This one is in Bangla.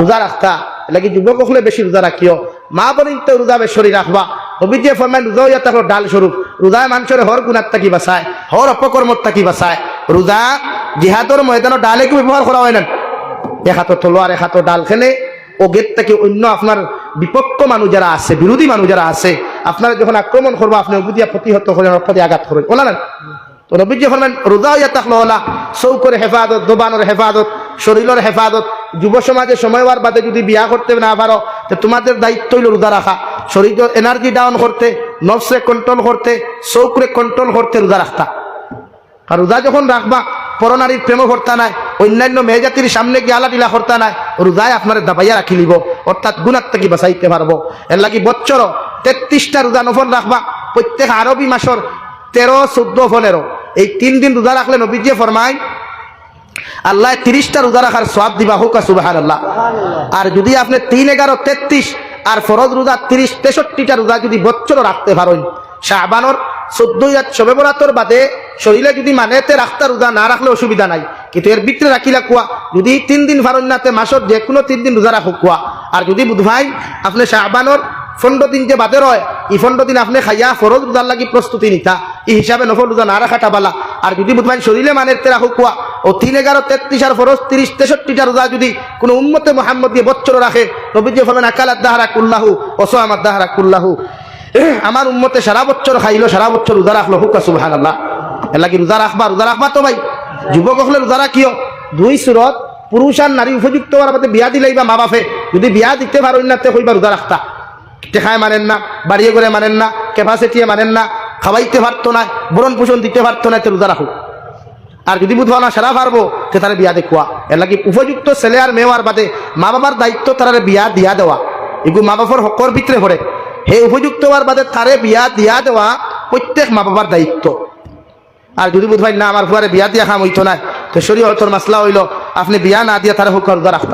রোজা রাখতা। লাগি যুবক হলে বেশি রোজা রাখিও। মা বলি তো রোজা বেশরি রাখবা অভিজে ফরমান রোজা ইয়া তাকো ডাল স্বরূপ রোজায় মানুষের হর গুণাত তাকি বাঁচায় হর অপকর্মত তাকি বাঁচায়। রোজা জিহাদর ময়দানো ডালে কি ব্যবহার করা হয় না এক হাতো তলোয়ার এক হাতো ডাল খেলে ও গেট থেকে অন্য আপনার বিপক্ষ মানুষ যারা আছে বিরোধী মানুষ যারা আছে আপনারা যখন আক্রমণ করব আপনি বুঝিয়া প্রতিহত করেন প্রতি আঘাত করেন ওলা না। নবীজি ফরমান রোজা ইয়া ওলা চৌকর হেফাজত দোবানোর হেফাজত শরীরের হেফাজত যুব সমাজে সময় হওয়ার বাদে যদি বিয়া করতে না পারো, তো তোমাদের দায়িত্ব হইল রোজা রাখা। শরীর এনার্জি ডাউন করতে নফসে কন্ট্রোল করতে চৌকরে কন্ট্রোল করতে রোজা রাখতা। আর রোজা যখন রাখবা পরনারীর প্রেম ভর্তা নাই, অন্যান্য মেয়েজাতির সামনে গিয়ে আলা টিলা ভর্তা নাই, রোজায় আপনার দাবাইয়া রাখি লিব অর্থাৎ গুণার থেকে বাঁচাইতে পারব। এর লাগি বছর তেত্রিশটা রোজা নফল রাখবা, প্রত্যেক আরবি মাসর তেরো, চোদ্দ, পনেরো। এই তিন দিন রোজা রাখলে নবীজিয়ে ফরমায় আল্লাহ তিরিশটা রোজা রাখার সব দিবা হোক সুবাহান আল্লাহ আর যদি আপনি তিন এগারো তেত্রিশ আর ফরজ রোজা তিরিশ তেষট্টিটা রোজা যদি বছর রাখতে পারেন শাহবানোর চোদ্দই রাত সবে বরাতর বাদে শরীরে যদি মানেতে রাখতা রোজা না রাখলে অসুবিধা নাই। কিন্তু এর ভিতরে রাখিলা কুয়া যদি তিন দিন ফারন নাতে মাসত যে কোনো তিন দিন রোজা রাখো কুয়া। আর যদি বুধভাই আপনি শাহবানোর পনেরো দিন যে বাদে রয় ই পনেরো দিন আপনি খাইয়া ফরজ রোজার লাগি প্রস্তুতি নিতা এই হিসাবে নফল রোজা না রাখাটা বালা। আর যদি বুধভাই শরীরে মানের তেরা হুকুয়া ও তিন এগারো তেত্রিশ আর ফরজ তিরিশ তেষট্টিটা রোজা যদি কোনো উন্মতে মোহাম্মদ দিয়ে বচ্চর রাখে, নবীজি ফলেন আকালাত দাহারা কুল্লাহু ওসো আমার দাহারা কুল্লাহু আমার উন্মতে সারা বছর খাইলো, সারা বছর রোজা রাখল, হুকা সুবহান আল্লাহ এর লাগি রোজা রাখবা রোজা রাখবা তো ভাই। যুবক হলে রোজা রাখিও। দুই সুরত, পুরুষ আর নারী উপযুক্ত হওয়ার মধ্যে বিয়া দিলেই বা মা বাপে যদি বিয়া দিতে পারো না তে হইবা রোজা রাখতা। টেকায় মানেন না, বাড়িয়ে করে মানেন না ক্যাপাসিটিয়ে মানেন না, খাওয়াইতে পারতো না বরণ পোষণ দিতে পারতো না তে রোজা রাখো। আর যদি না সেরা পারব তে তারা বিয়া দেখুয়া। এর লাগে উপযুক্ত ছেলে আর মেওয়ার বাদে মা বাবার দায়িত্ব তারা বিয়া দিয়া দেওয়া। এগুলো মা বাবার হকর ভিতরে পড়ে। হে উপযুক্ত হওয়ার বাদে তারে বিয়া দিয়া দেওয়া প্রত্যেক মা বাবার দায়িত্ব। আর যদি বুধ ভাই না, আমার ফুয়ারে বিয়া দিয়া খাম হইতো না তো শরীর হতর মাসলা হইল, আপনি বিয়া না দিয়া তারা হকর রাখতা